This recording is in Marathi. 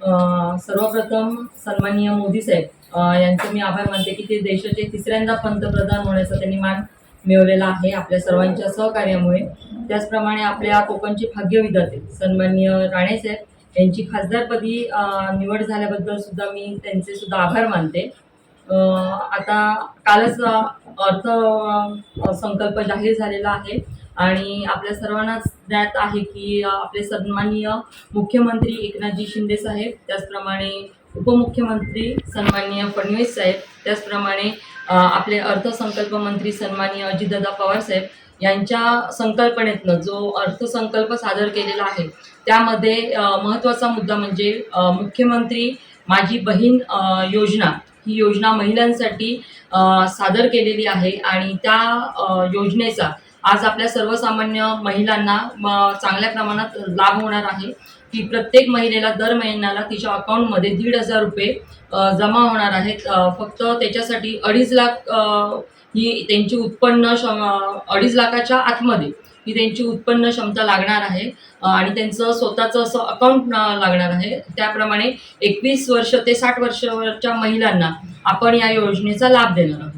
सर्वप्रथम सन्माननीय मोदी साहेब यांचे मी आभार मानते की ते देशाचे तिसऱ्यांदा पंतप्रधान होण्याचा त्यांनी मान मिळवलेला आहे आपल्या सर्वांच्या सहकार्यामुळे. त्याचप्रमाणे आपल्या कोकणचे भाग्यविधाते सन्माननीय राणेसाहेब यांची खासदारपदी निवड झाल्याबद्दल सुद्धा मी त्यांचे सुद्धा आभार मानते. आता कालच अर्थ संकल्प जाहीर झालेला आहे. आणि आपल्या सर्वांनाच ज्ञात आहे की आपले सन्माननीय मुख्यमंत्री एकनाथजी शिंदे साहेब त्याचप्रमाणे उपमुख्यमंत्री सन्माननीय फडणवीस साहेब त्याचप्रमाणे आपले अर्थसंकल्प मंत्री सन्माननीय अजितदादा पवार साहेब यांच्या संकल्पनेतनं जो अर्थसंकल्प सादर केलेला आहे त्यामध्ये महत्त्वाचा मुद्दा म्हणजे मुख्यमंत्री माझी बहीण योजना. ही योजना महिलांसाठी सादर केलेली आहे आणि त्या योजनेचा आज आपल्या सर्वसामान्य महिलांना म, चांगल्या प्रमाणात लाभ होणार आहे. की प्रत्येक महिलेला दर महिन्याला तिच्या अकाउंटमध्ये दीड हजार रुपये जमा होणार आहेत. फक्त त्याच्यासाठी अडीच लाख ही त्यांची उत्पन्न क्षम अडीच लाखाच्या आतमध्ये ही त्यांची उत्पन्न क्षमता लागणार आहे. आणि त्यांचं स्वतःचं असं अकाउंट लागणार आहे. त्याप्रमाणे एकवीस वर्ष ते साठ वर्षाच्या महिलांना आपण या योजनेचा लाभ देणार आहोत.